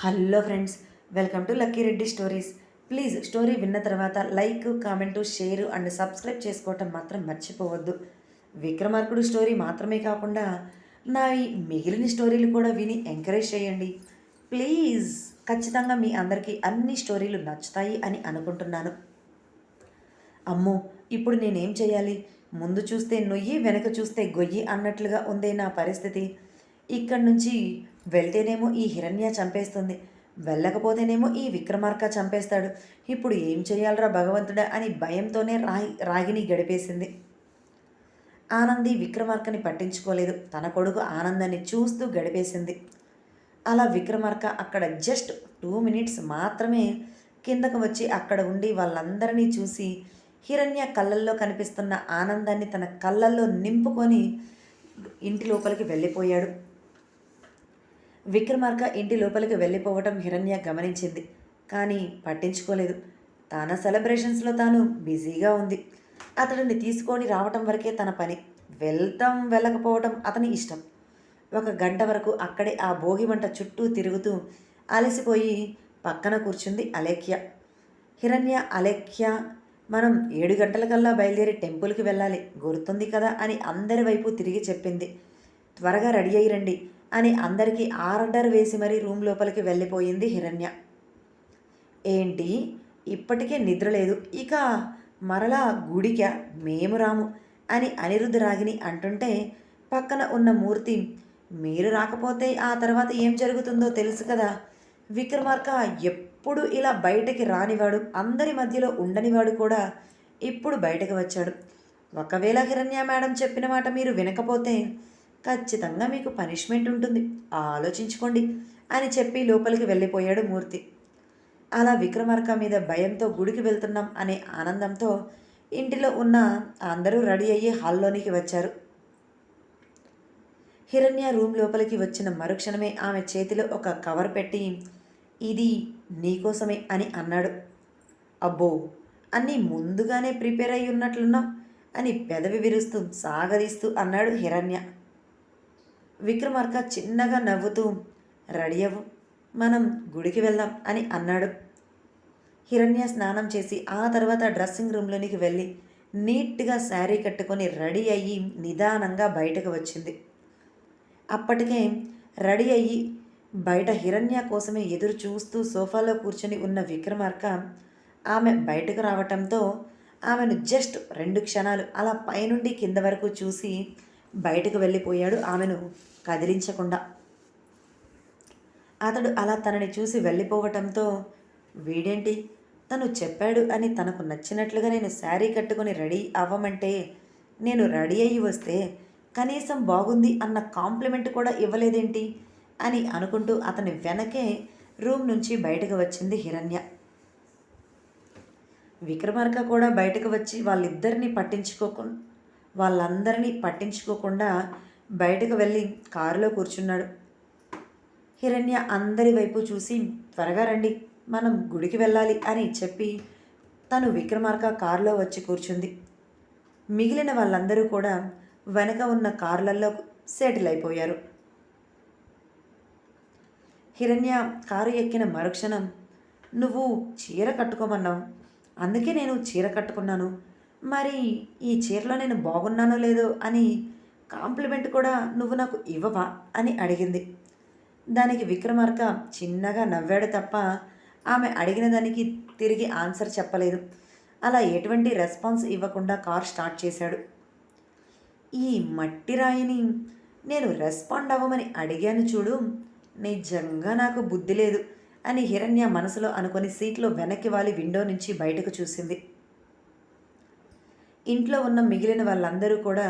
Hello friends welcome to Lucky Reddy stories. Please story విన్న తర్వాత like comment share and subscribe చేసుకోవటం మాత్రం మర్చిపోవద్దు. విక్రమార్కుడు స్టోరీ మాత్రమే కాకుండా నా మిగిలిన స్టోరీలు కూడా విని ఎంకరేజ్ చేయండి. ప్లీజ్ ఖచ్చితంగా మీ అందరికీ అన్ని స్టోరీలు నచ్చుతాయి అని అనుకుంటున్నాను. అమ్మో ఇప్పుడు నేనేం చేయాలి? ముందు చూస్తే నొయ్యి వెనక చూస్తే గొయ్యి అన్నట్లుగా ఉందే నా పరిస్థితి. ఇక్కడి నుంచి వెళ్తేనేమో ఈ హిరణ్య చంపేస్తుంది. వెళ్ళకపోతేనేమో ఈ విక్రమార్క చంపేస్తాడు. ఇప్పుడు ఏం చేయాలరా భగవంతుడా అని భయంతోనే రాగి రాగిని గడిపేసింది. ఆనంది విక్రమార్కని పట్టించుకోలేదు. తన కొడుకు ఆనందాన్ని చూస్తూ గడిపేసింది. అలా విక్రమార్క అక్కడ జస్ట్ టూ మినిట్స్ మాత్రమే కిందకు వచ్చి అక్కడ ఉండి వాళ్ళందరినీ చూసి హిరణ్య కళ్ళల్లో కనిపిస్తున్న ఆనందాన్ని తన కళ్ళల్లో నింపుకొని ఇంటి లోపలికి వెళ్ళిపోయాడు. విక్రమార్క ఇంటి లోపలికి వెళ్ళిపోవటం హిరణ్య గమనించింది. కానీ పట్టించుకోలేదు. తన సెలబ్రేషన్స్లో తాను బిజీగా ఉంది. అతడిని తీసుకొని రావటం వరకే తన పని. వెళ్తాం వెళ్ళకపోవటం అతని ఇష్టం. ఒక గంట వరకు అక్కడే ఆ భోగి మంట చుట్టూ తిరుగుతూ అలసిపోయి పక్కన కూర్చుంది అలేఖ్య. హిరణ్య అలేఖ్య మనం ఏడు గంటలకల్లా బయలుదేరి టెంపుల్కి వెళ్ళాలి. గుర్తుంది కదా అని అందరి వైపు తిరిగి చెప్పింది. త్వరగా రెడీ అయ్యి రండి. అని అందరికీ ఆర్డర్ వేసి మరీ రూమ్ లోపలికి వెళ్ళిపోయింది హిరణ్య. ఏంటి? ఇప్పటికే నిద్ర లేదు. ఇక మరలా గుడిక మేము రాము అని అనిరుద్ధ రాగిని అంటుంటే పక్కన ఉన్న మూర్తి మీరు రాకపోతే ఆ తర్వాత ఏం జరుగుతుందో తెలుసు కదా. విక్రమార్క ఎప్పుడు ఇలా బయటకి రానివాడు అందరి మధ్యలో ఉండనివాడు కూడా ఇప్పుడు బయటకు వచ్చాడు. ఒకవేళ హిరణ్య మేడం చెప్పిన మాట మీరు వినకపోతే ఖచ్చితంగా మీకు పనిష్మెంట్ ఉంటుంది. ఆలోచించుకోండి అని చెప్పి లోపలికి వెళ్ళిపోయాడు మూర్తి. అలా విక్రమార్క మీద భయంతో గుడికి వెళ్తున్నాం అనే ఆనందంతో ఇంటిలో ఉన్న అందరూ రెడీ అయ్యి హాల్లోనికి వచ్చారు. హిరణ్య రూమ్ లోపలికి వచ్చిన మరుక్షణమే ఆమె చేతిలో ఒక కవర్ పెట్టి ఇది నీకోసమే అని అన్నాడు. అబ్బో అన్నీ ముందుగానే ప్రిపేర్ అయి ఉన్నట్లున్నావు అని పెదవి విరుస్తూ సాగదీస్తూ అన్నాడు హిరణ్య. విక్రమార్క చిన్నగా నవ్వుతూ రెడీ అవ్వు మనం గుడికి వెళ్దాం అని అన్నాడు. హిరణ్య స్నానం చేసి ఆ తర్వాత డ్రెస్సింగ్ రూమ్లోనికి వెళ్ళి నీట్గా శారీ కట్టుకొని రెడీ అయ్యి నిదానంగా బయటకు వచ్చింది. అప్పటికే రెడీ అయ్యి బయట హిరణ్య కోసమే ఎదురు చూస్తూ సోఫాలో కూర్చొని ఉన్న విక్రమార్క ఆమె బయటకు రావటంతో ఆమెను జస్ట్ రెండు క్షణాలు అలా పైనుండి కింద వరకు చూసి బయటకు వెళ్ళిపోయాడు. ఆమెను కదిలించకుండా. అతడు అలా తనని చూసి వెళ్ళిపోవటంతో వీడేంటి? తను చెప్పాడు అని తనకు నచ్చినట్లుగా నేను శారీ కట్టుకొని రెడీ అవ్వమంటే నేను రెడీ అయ్యి వస్తే కనీసం బాగుంది అన్న కాంప్లిమెంట్ కూడా ఇవ్వలేదేంటి? అని అనుకుంటూ అతని వెనకే రూమ్ నుంచి బయటకు వచ్చింది హిరణ్య. విక్రమార్క కూడా బయటకు వచ్చి వాళ్ళిద్దరిని పట్టించుకోకుండా వాళ్ళందరినీ పట్టించుకోకుండా బయటకు వెళ్ళి కారులో కూర్చున్నాడు. హిరణ్య అందరి వైపు చూసి త్వరగా రండి మనం గుడికి వెళ్ళాలి అని చెప్పి తను విక్రమార్క కారులో వచ్చి కూర్చుంది. మిగిలిన వాళ్ళందరూ కూడా వెనక ఉన్న కార్లలో సెటిల్ అయిపోయారు హిరణ్య కారు ఎక్కిన మరుక్షణం నువ్వు చీర కట్టుకోమన్నావు. అందుకే నేను చీర కట్టుకున్నాను. మరి ఈ చీరలో నేను బాగున్నానో లేదో అని కాంప్లిమెంట్ కూడా నువ్వు నాకు ఇవ్వవా అని అడిగింది. దానికి విక్రమార్క చిన్నగా నవ్వాడు తప్ప ఆమె అడిగిన దానికి తిరిగి ఆన్సర్ చెప్పలేదు. అలా ఎటువంటి రెస్పాన్స్ ఇవ్వకుండా కార్ స్టార్ట్ చేశాడు. ఈ మట్టి రాయిని నేను రెస్పాండ్ అవ్వమని అడిగాను చూడు నిజంగా నాకు బుద్ధి లేదు అని హిరణ్య మనసులో అనుకొని సీట్లో వెనక్కి వాలి విండో నుంచి బయటకు చూసింది. ఇంట్లో ఉన్న మిగిలిన వాళ్ళందరూ కూడా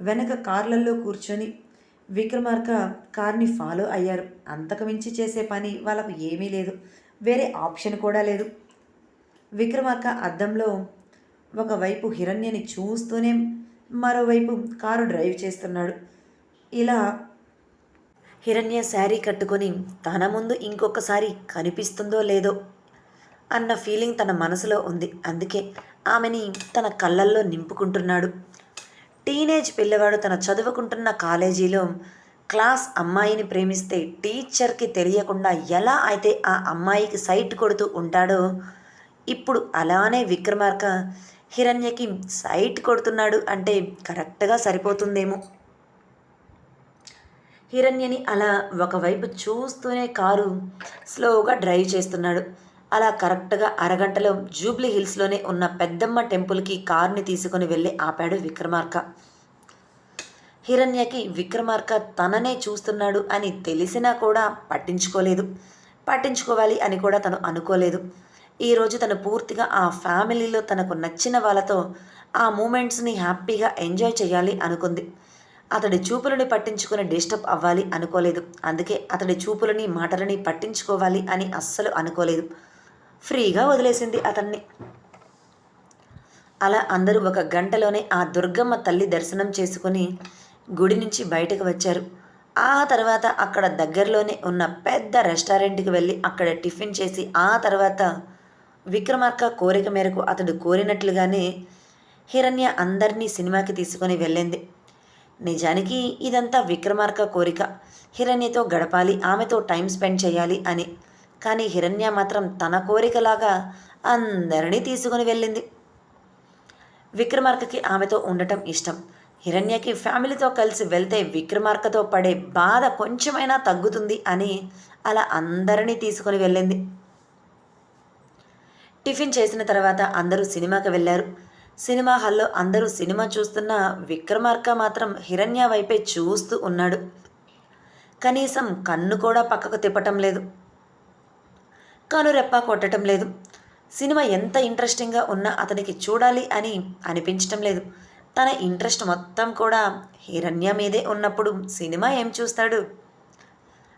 వెనక కార్లలో కూర్చొని విక్రమార్క కార్ని ఫాలో అయ్యారు. అంతకుమించి చేసే పని వాళ్ళకు ఏమీ లేదు. వేరే ఆప్షన్ కూడా లేదు. విక్రమార్క అద్దంలో ఒకవైపు హిరణ్యని చూస్తూనే మరోవైపు కారు డ్రైవ్ చేస్తున్నాడు. ఇలా హిరణ్య శారీ కట్టుకొని తన ముందు ఇంకొకసారి కనిపిస్తుందో లేదో అన్న ఫీలింగ్ తన మనసులో ఉంది. అందుకే ఆమెని తన కళ్ళల్లో నింపుకుంటున్నాడు. టీనేజ్ పిల్లవాడు తన చదువుకుంటున్న కాలేజీలో క్లాస్ అమ్మాయిని ప్రేమిస్తే టీచర్కి తెలియకుండా ఎలా అయితే ఆ అమ్మాయికి సైట్ కొడుతూ ఉంటాడో ఇప్పుడు అలానే విక్రమార్క హిరణ్యకి సైట్ కొడుతున్నాడు అంటే కరెక్ట్గా సరిపోతుందేమో. హిరణ్యని అలా ఒకవైపు చూస్తూనే కారు స్లోగా డ్రైవ్ చేస్తున్నాడు. అలా కరెక్ట్గా అరగంటలో జూబ్లీ హిల్స్లోనే ఉన్న పెద్దమ్మ టెంపుల్కి కారుని తీసుకొని వెళ్ళి ఆపాడు విక్రమార్క. హిరణ్యకి విక్రమార్క తననే చూస్తున్నాడు అని తెలిసినా కూడా పట్టించుకోలేదు. పట్టించుకోవాలి అని కూడా తను అనుకోలేదు. ఈరోజు తను పూర్తిగా ఆ ఫ్యామిలీలో తనకు నచ్చిన వాళ్ళతో ఆ మూమెంట్స్ని హ్యాపీగా ఎంజాయ్ చేయాలి అనుకుంది. అతడి చూపులని పట్టించుకుని డిస్టర్బ్ అవ్వాలి అనుకోలేదు. అందుకే అతడి చూపులని మాటలని పట్టించుకోవాలి అని అస్సలు అనుకోలేదు. ఫ్రీగా వదిలేసింది అతన్ని. అలా అందరూ ఒక గంటలోనే ఆ దుర్గమ్మ తల్లి దర్శనం చేసుకుని గుడి నుంచి బయటకు వచ్చారు. ఆ తర్వాత అక్కడ దగ్గరలోనే ఉన్న పెద్ద రెస్టారెంట్కి వెళ్ళి అక్కడ టిఫిన్ చేసి ఆ తర్వాత విక్రమార్క కోరిక మేరకు అతడు కోరినట్లుగానే హిరణ్య అందరినీ సినిమాకి తీసుకొని వెళ్ళింది. నిజానికి ఇదంతా విక్రమార్క కోరిక. హిరణ్యతో గడపాలి ఆమెతో టైం స్పెండ్ చేయాలి అని కానీ హిరణ్య మాత్రం తన కోరికలాగా అందరినీ తీసుకుని వెళ్ళింది. విక్రమార్కకి ఆమెతో ఉండటం ఇష్టం. హిరణ్యకి ఫ్యామిలీతో కలిసి వెళ్తే విక్రమార్కతో పడే బాధ కొంచెమైనా తగ్గుతుంది అని అలా అందరినీ తీసుకొని వెళ్ళింది. టిఫిన్ చేసిన తర్వాత అందరూ సినిమాకి వెళ్ళారు. సినిమా హాల్లో అందరూ సినిమా చూస్తున్న విక్రమార్క మాత్రం హిరణ్య వైపే చూస్తూ ఉన్నాడు. కనీసం కన్ను కూడా పక్కకు తిప్పటం లేదు. కనురెప్ప కొట్టడం లేదు. సినిమా ఎంత ఇంట్రెస్టింగ్గా ఉన్నా అతనికి చూడాలి అని అనిపించటం లేదు. తన ఇంట్రెస్ట్ మొత్తం కూడా హిరణ్య మీదే ఉన్నప్పుడు సినిమా ఏం చూస్తాడు?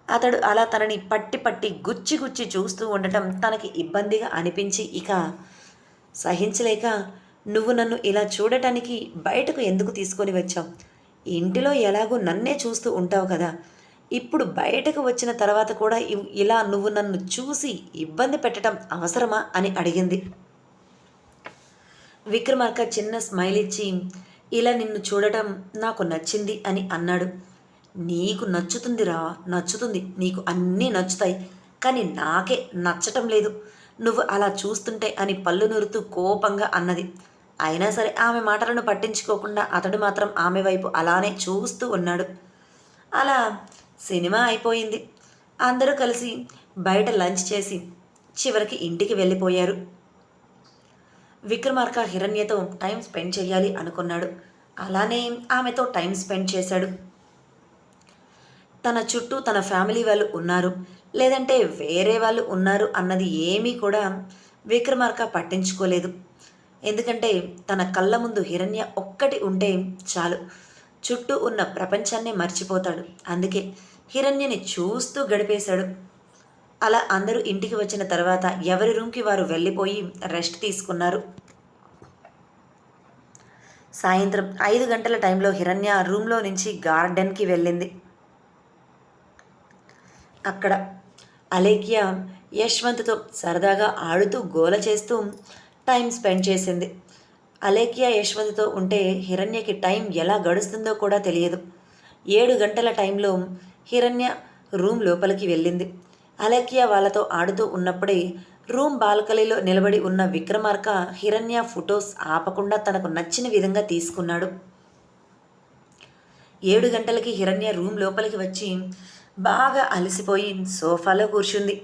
అతడు అలా తనని పట్టి పట్టి గుచ్చి గుచ్చి చూస్తూ ఉండటం తనకి ఇబ్బందిగా అనిపించి ఇక సహించలేక నువ్వు నన్ను ఇలా చూడటానికి బయటకు ఎందుకు తీసుకొని వచ్చావు? ఇంటిలో ఎలాగో నన్నే చూస్తూ ఉంటావు కదా. ఇప్పుడు బయటకు వచ్చిన తర్వాత కూడా ఇవ్- ఇలా నువ్వు నన్ను చూసి ఇబ్బంది పెట్టడం అవసరమా అని అడిగింది. విక్రమార్క చిన్న స్మైల్ ఇచ్చి ఇలా నిన్ను చూడటం నాకు నచ్చింది అని అన్నాడు. నీకు నచ్చుతుందిరా నచ్చుతుంది. నీకు అన్నీ నచ్చుతాయి. కానీ నాకే నచ్చటం లేదు. నువ్వు అలా చూస్తుంటే అని పళ్ళు నూరుతూ కోపంగా అన్నది. అయినా సరే ఆమె మాటలను పట్టించుకోకుండా అతడు మాత్రం ఆమె వైపు అలానే చూస్తూ ఉన్నాడు. అలా సినిమా అయిపోయింది. అందరూ కలిసి బయట లంచ్ చేసి చివరికి ఇంటికి వెళ్ళిపోయారు. విక్రమార్క హిరణ్యతో టైం స్పెండ్ చేయాలి అనుకున్నాడు. అలానే ఆమెతో టైం స్పెండ్ చేశాడు. తన చుట్టూ తన ఫ్యామిలీ వాళ్ళు ఉన్నారు. లేదంటే వేరే వాళ్ళు ఉన్నారు అన్నది ఏమీ కూడా విక్రమార్క పట్టించుకోలేదు. ఎందుకంటే తన కళ్ళ ముందు హిరణ్య ఒక్కటి ఉంటే చాలు. చుట్టూ ఉన్న ప్రపంచాన్నే మర్చిపోతాడు. అందుకే హిరణ్యని చూస్తూ గడిపేశాడు. అలా అందరూ ఇంటికి వచ్చిన తర్వాత ఎవరి రూమ్కి వారు వెళ్ళిపోయి రెస్ట్ తీసుకున్నారు. సాయంత్రం ఐదు గంటల టైంలో హిరణ్య రూమ్లో నుంచి గార్డెన్కి వెళ్ళింది. అక్కడ అలేఖ్య యశ్వంత్తో సరదాగా ఆడుతూ గోల చేస్తూ టైం స్పెండ్ చేసింది. అలేఖ్య యశ్వతితో ఉంటే హిరణ్యకి టైం ఎలా గడుస్తుందో కూడా తెలియదు. ఏడు గంటల టైంలో హిరణ్య రూమ్ లోపలికి వెళ్ళింది. అలేఖ్య వాళ్ళతో ఆడుతూ ఉన్నప్పుడే రూమ్ బాల్కనీలో నిలబడి ఉన్న విక్రమార్క హిరణ్య ఫొటోస్ ఆపకుండా తనకు నచ్చిన విధంగా తీసుకున్నాడు. ఏడు గంటలకి హిరణ్య రూమ్ లోపలికి వచ్చి బాగా అలసిపోయి సోఫాలో కూర్చుంది.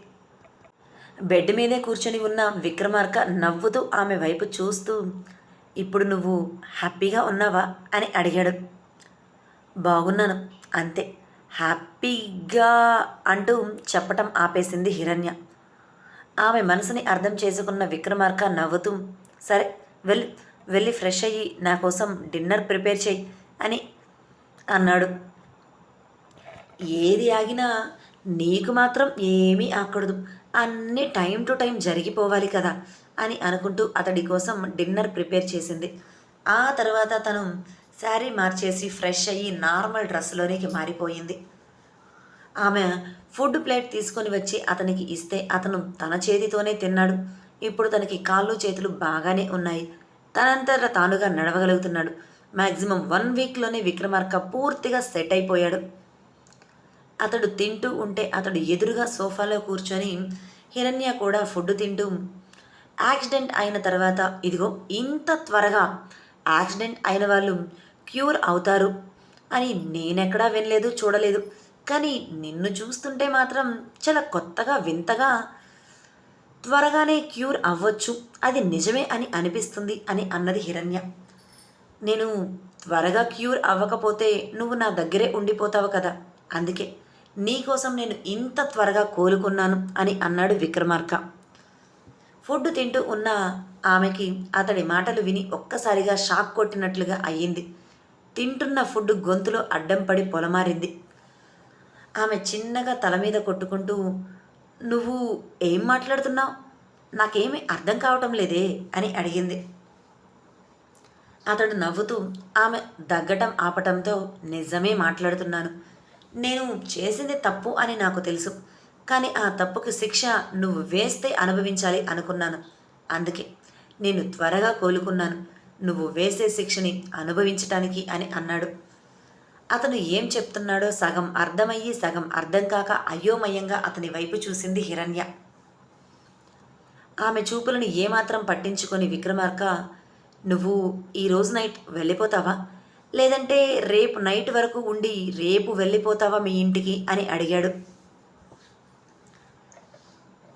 బెడ్ మీదే కూర్చొని ఉన్న విక్రమార్క నవ్వుతూ ఆమె వైపు చూస్తూ ఇప్పుడు నువ్వు హ్యాపీగా ఉన్నావా అని అడిగాడు. బాగున్నాను అంతే. హ్యాపీగా అంటూ చెప్పటం ఆపేసింది హిరణ్య. ఆమె మనసుని అర్థం చేసుకున్న విక్రమార్క నవ్వుతూ సరే వెళ్ళి వెళ్ళి ఫ్రెష్ అయ్యి నా కోసం డిన్నర్ ప్రిపేర్ చేయి అని అన్నాడు. ఏది ఆగినా నీకు మాత్రం ఏమీ ఆకూడదు అన్నీ టైం టు టైం జరిగిపోవాలి కదా అని అనుకుంటూ అతడి కోసం డిన్నర్ ప్రిపేర్ చేసింది. ఆ తర్వాత తను శారీ మార్చేసి ఫ్రెష్ అయ్యి నార్మల్ డ్రెస్లోనికి మారిపోయింది. ఆమె ఫుడ్ ప్లేట్ తీసుకొని వచ్చి అతనికి ఇస్తే అతను తన చేతితోనే తిన్నాడు. ఇప్పుడు తనకి కాళ్ళు చేతులు బాగానే ఉన్నాయి. తనంతట తానుగా నడవగలుగుతున్నాడు. మ్యాక్సిమం వన్ వీక్లోనే విక్రమార్క పూర్తిగా సెట్ అయిపోయాడు. అతడు తింటూ ఉంటే అతడు ఎదురుగా సోఫాలో కూర్చొని హిరణ్య కూడా ఫుడ్ తింటూ యాక్సిడెంట్ అయిన తర్వాత ఇదిగో ఇంత త్వరగా యాక్సిడెంట్ అయిన వాళ్ళు క్యూర్ అవుతారు అని నేనెక్కడా వినలేదు చూడలేదు. కానీ నిన్ను చూస్తుంటే మాత్రం చాలా కొత్తగా వింతగా త్వరగానే క్యూర్ అవ్వచ్చు. అది నిజమే అని అనిపిస్తుంది అని అన్నది హిరణ్య. నేను త్వరగా క్యూర్ అవ్వకపోతే నువ్వు నా దగ్గరే ఉండిపోతావు కదా. అందుకే నీకోసం నేను ఇంత త్వరగా కోలుకున్నాను అని అన్నాడు విక్రమార్క. ఫుడ్ తింటూ ఉన్న ఆమెకి అతడి మాటలు విని ఒక్కసారిగా షాక్ కొట్టినట్లుగా అయ్యింది. తింటున్న ఫుడ్ గొంతులో అడ్డం పడి పొలమారింది. ఆమె చిన్నగా తల మీద కొట్టుకుంటూ నువ్వు ఏం మాట్లాడుతున్నావు? నాకేమీ అర్థం కావటం లేదే అని అడిగింది. అతడు నవ్వుతూ ఆమె దగ్గటం ఆపటంతో నిజమే మాట్లాడుతున్నాను. నేను చేసింది తప్పు అని నాకు తెలుసు. కానీ ఆ తప్పుకి శిక్ష నువ్వు వేస్తే అనుభవించాలి అనుకున్నాను. అందుకే నేను త్వరగా కోలుకున్నాను. నువ్వు వేసే శిక్షని అనుభవించటానికి అని అన్నాడు. అతను ఏం చెప్తున్నాడో సగం అర్థమయ్యి సగం అర్థం కాక అయోమయంగా అతని వైపు చూసింది హిరణ్య. ఆమె చూపులను ఏమాత్రం పట్టించుకొని విక్రమార్క నువ్వు ఈరోజు నైట్ వెళ్ళిపోతావా? లేదంటే రేపు నైట్ వరకు ఉండి రేపు వెళ్ళిపోతావా మీ ఇంటికి అని అడిగాడు.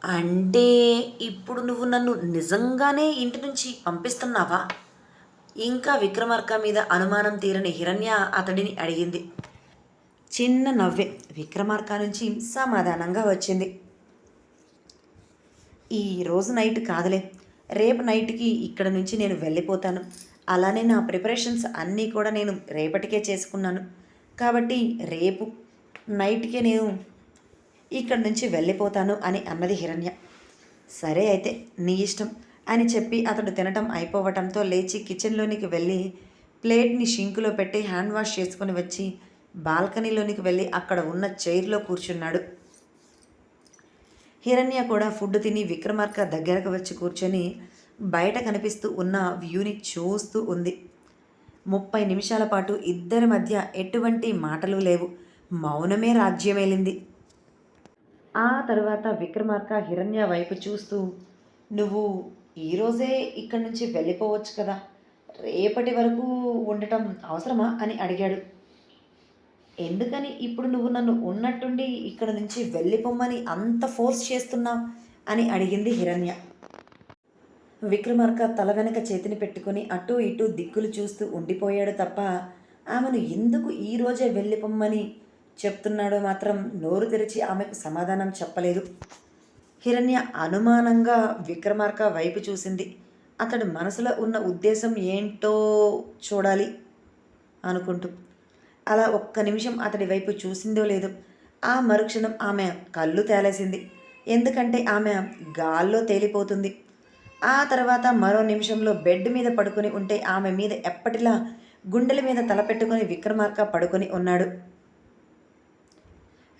అంటే ఇప్పుడు నువ్వు నన్ను నిజంగానే ఇంటి నుంచి పంపిస్తున్నావా? ఇంకా విక్రమార్క మీద అనుమానం తీరని హిరణ్య అతడిని అడిగింది. చిన్న నవ్వే విక్రమార్క నుంచి సమాధానంగా వచ్చింది. ఈ రోజు నైట్ కాదులే రేపు నైట్కి ఇక్కడ నుంచి నేను వెళ్ళిపోతాను. అలానే నా ప్రిపరేషన్స్ అన్నీ కూడా నేను రేపటికే చేసుకున్నాను. కాబట్టి రేపు నైట్కే నేను ఇక్కడ నుంచి వెళ్ళిపోతాను అని అన్నది హిరణ్య. సరే అయితే నీ ఇష్టం అని చెప్పి అతడు తినటం అయిపోవటంతో లేచి కిచెన్లోనికి వెళ్ళి ప్లేట్ని షింకులో పెట్టి హ్యాండ్ వాష్ చేసుకొని వచ్చి బాల్కనీలోనికి వెళ్ళి అక్కడ ఉన్న చైర్లో కూర్చున్నాడు. హిరణ్య కూడా ఫుడ్ తిని విక్రమార్క దగ్గరకు వచ్చి కూర్చొని బయట కనిపిస్తూ ఉన్న వ్యూని చూస్తూ ఉంది. ముప్పై నిమిషాల పాటు ఇద్దరి మధ్య ఎటువంటి మాటలు లేవు. మౌనమే రాజ్యమేలింది. ఆ తర్వాత విక్రమార్క హిరణ్య వైపు చూస్తూ నువ్వు ఈరోజే ఇక్కడి నుంచి వెళ్ళిపోవచ్చు కదా. రేపటి వరకు ఉండటం అవసరమా? అని అడిగాడు. ఎందుకని ఇప్పుడు నువ్వు నన్ను ఉన్నట్టుండి ఇక్కడ నుంచి వెళ్ళిపోమ్మని అంత ఫోర్స్ చేస్తున్నావు? అని అడిగింది హిరణ్య. విక్రమార్క తల వెనక చేతిని పెట్టుకుని అటూ ఇటూ దిక్కులు చూస్తూ ఉండిపోయాడు తప్ప ఆమెను ఎందుకు ఈ రోజే వెళ్ళిపోమ్మని చెప్తున్నాడో మాత్రం నోరు తెరిచి ఆమెకు సమాధానం చెప్పలేదు. హిరణ్య అనుమానంగా విక్రమార్క వైపు చూసింది. అతడు మనసులో ఉన్న ఉద్దేశం ఏంటో చూడాలి అనుకుంటూ. అలా ఒక్క నిమిషం అతడి వైపు చూసిందో లేదో ఆ మరుక్షణం ఆమె కళ్ళు తేలేసింది. ఎందుకంటే ఆమె గాల్లో తేలిపోతుంది. ఆ తర్వాత మరో నిమిషంలో బెడ్ మీద పడుకుని ఉంటే ఆమె మీద ఎప్పటిలా గుండెల మీద తలపెట్టుకొని విక్రమార్క పడుకొని ఉన్నాడు.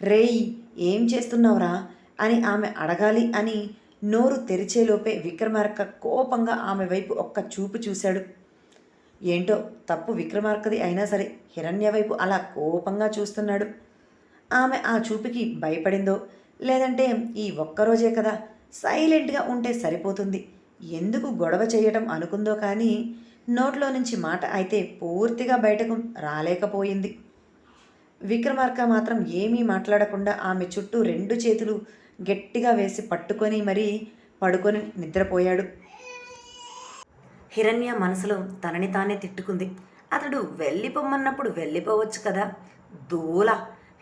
రేయ్ ఏం చేస్తున్నావురా? అని ఆమె అడగాలి అని నోరు తెరిచేలోపే విక్రమార్క కోపంగా ఆమె వైపు ఒక్క చూపు చూశాడు. ఏంటో తప్పు విక్రమార్కది అయినా సరే హిరణ్య వైపు అలా కోపంగా చూస్తున్నాడు. ఆమె ఆ చూపుకి భయపడిందో లేదంటే ఈ ఒక్కరోజే కదా సైలెంట్గా ఉంటే సరిపోతుంది. ఎందుకు గొడవ చేయటం అనుకుందో కానీ నోట్లో నుంచి మాట అయితే పూర్తిగా బయటకు రాలేకపోయింది. విక్రమార్క మాత్రం ఏమీ మాట్లాడకుండా ఆమె చుట్టూ రెండు చేతులు గట్టిగా వేసి పట్టుకొని మరీ పడుకొని నిద్రపోయాడు. హిరణ్య మనసులో తనని తానే తిట్టుకుంది. అతడు వెళ్ళిపోమన్నప్పుడు వెళ్ళిపోవచ్చు కదా. దూల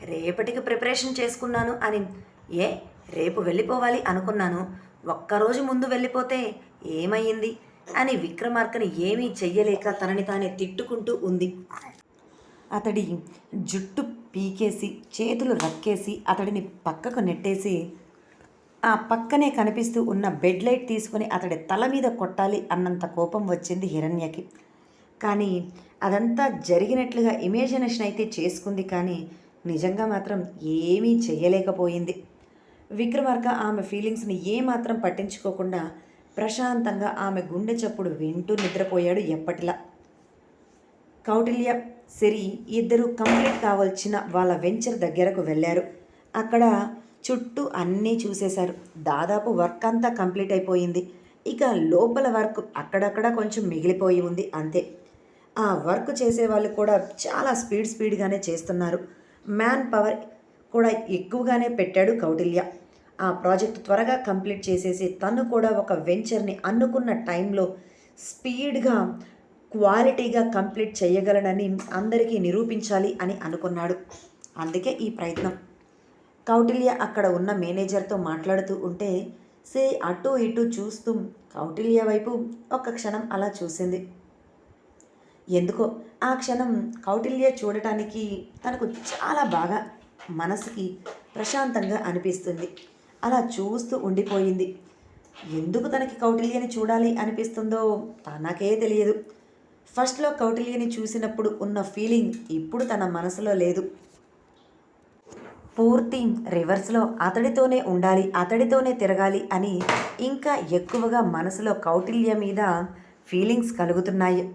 రేపటికి ప్రిపరేషన్ చేసుకున్నాను అని. ఏ రేపు వెళ్ళిపోవాలి అనుకున్నాను. ఒక్కరోజు ముందు వెళ్ళిపోతే ఏమయ్యింది? అని విక్రమార్కని ఏమీ చెయ్యలేక తనని తానే తిట్టుకుంటూ ఉంది. అతడి జుట్టు పీకేసి చేతులు రక్కేసి అతడిని పక్కకు నెట్టేసి ఆ పక్కనే కనిపిస్తూ ఉన్న బెడ్ లైట్ తీసుకుని అతడి తల మీద కొట్టాలి అన్నంత కోపం వచ్చింది హిరణ్యకి. కానీ అదంతా జరిగినట్లుగా ఇమేజినేషన్ అయితే చేసుకుంది కానీ నిజంగా మాత్రం ఏమీ చేయలేకపోయింది విక్రమార్క ఆమె ఫీలింగ్స్ని ఏమాత్రం పట్టించుకోకుండా ప్రశాంతంగా ఆమె గుండె చప్పుడు వింటూ నిద్రపోయాడు ఎప్పటిలా. కౌటిల్య సిరి ఇద్దరు కంప్లీట్ కావాల్సిన వాళ్ళ వెంచర్ దగ్గరకు వెళ్ళారు. అక్కడ చుట్టూ అన్నీ చూసేశారు. దాదాపు వర్క్ అంతా కంప్లీట్ అయిపోయింది. ఇక లోపల వర్క్ అక్కడక్కడ కొంచెం మిగిలిపోయి ఉంది అంతే. ఆ వర్క్ చేసే వాళ్ళు కూడా చాలా స్పీడ్ స్పీడ్గానే చేస్తున్నారు. మ్యాన్ పవర్ కూడా ఎక్కువగానే పెట్టాడు కౌటిల్య. ఆ ప్రాజెక్ట్ త్వరగా కంప్లీట్ చేసేసి తను కూడా ఒక వెంచర్ని అనుకున్న టైంలో స్పీడ్గా క్వాలిటీగా కంప్లీట్ చేయగలనని అందరికీ నిరూపించాలి అని అనుకున్నాడు. అందుకే ఈ ప్రయత్నం. కౌటిల్య అక్కడ ఉన్న మేనేజర్తో మాట్లాడుతూ ఉంటే సే అటు ఇటు చూస్తూ కౌటిల్య వైపు ఒక క్షణం అలా చూసింది. ఎందుకో ఆ క్షణం కౌటిల్య చూడటానికి తనకు చాలా బాగా మనసుకి ప్రశాంతంగా అనిపిస్తుంది. అలా చూస్తూ ఉండిపోయింది. ఎందుకు తనకి కౌటిల్యని చూడాలి అనిపిస్తుందో తనకే తెలియదు. ఫస్ట్లో కౌటిల్యని చూసినప్పుడు ఉన్న ఫీలింగ్ ఇప్పుడు తన మనసులో లేదు. పూర్తి రివర్స్లో అతడితోనే ఉండాలి అతడితోనే తిరగాలి అని ఇంకా ఎక్కువగా మనసులో కౌటిల్య మీద ఫీలింగ్స్ కలుగుతున్నాయి.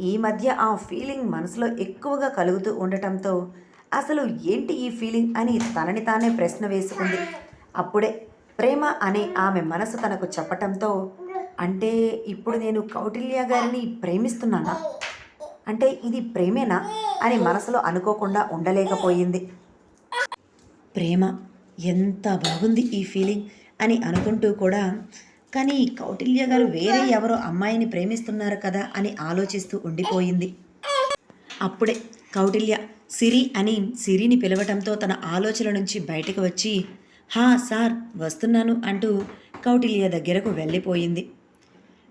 ఈ మధ్య ఆ ఫీలింగ్ మనసులో ఎక్కువగా కలుగుతూ ఉండటంతో అసలు ఏంటి ఈ ఫీలింగ్ అని తనని తానే ప్రశ్న వేసుకుంది. అప్పుడే ప్రేమ అనే ఆమె మనసు తనకు చెప్పటంతో అంటే ఇప్పుడు నేను కౌటిల్య గారిని ప్రేమిస్తున్నానా? అంటే ఇది ప్రేమేనా అని మనసులో అనుకోకుండా ఉండలేకపోయింది. ప్రేమ ఎంత బాగుంది ఈ ఫీలింగ్ అని అనుకుంటూ కూడా కానీ కౌటిల్య గారు వేరే ఎవరో అమ్మాయిని ప్రేమిస్తున్నారు కదా అని ఆలోచిస్తూ ఉండిపోయింది. అప్పుడే కౌటిల్య సిరి అని సిరిని పిలవటంతో తన ఆలోచన నుంచి బయటకు వచ్చి హా సార్ వస్తున్నాను అంటూ కౌటిల్య దగ్గరకు వెళ్ళిపోయింది.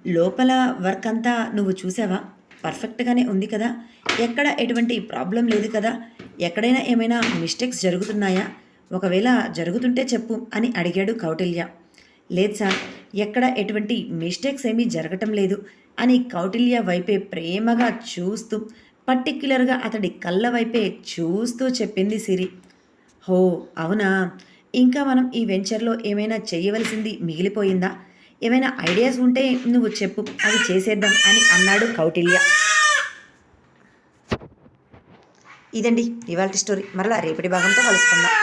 లోపల వర్క్ అంతా నువ్వు చూసావా? పర్ఫెక్ట్గానే ఉంది కదా? ఎక్కడ ఎటువంటి ప్రాబ్లం లేదు కదా? ఎక్కడైనా ఏమైనా మిస్టేక్స్ జరుగుతున్నాయా? ఒకవేళ జరుగుతుంటే చెప్పు అని అడిగాడు కౌటిల్య. లేదు సార్ ఎక్కడ ఎటువంటి మిస్టేక్స్ ఏమీ జరగటం లేదు అని కౌటిల్య వైపే ప్రేమగా చూస్తూ పర్టిక్యులర్గా అతడి కళ్ళ వైపే చూస్తూ చెప్పింది సిరి. హో అవునా? ఇంకా మనం ఈ వెంచర్లో ఏమైనా చేయవలసింది మిగిలిపోయిందా? ఏమైనా ఐడియాస్ ఉంటే నువ్వు చెప్పు అవి చేసేద్దాం అని అన్నాడు కౌటిల్య. ఇదండి ఇవాళ స్టోరీ. మరలా రేపటి భాగంతో కలుసుకుందాం.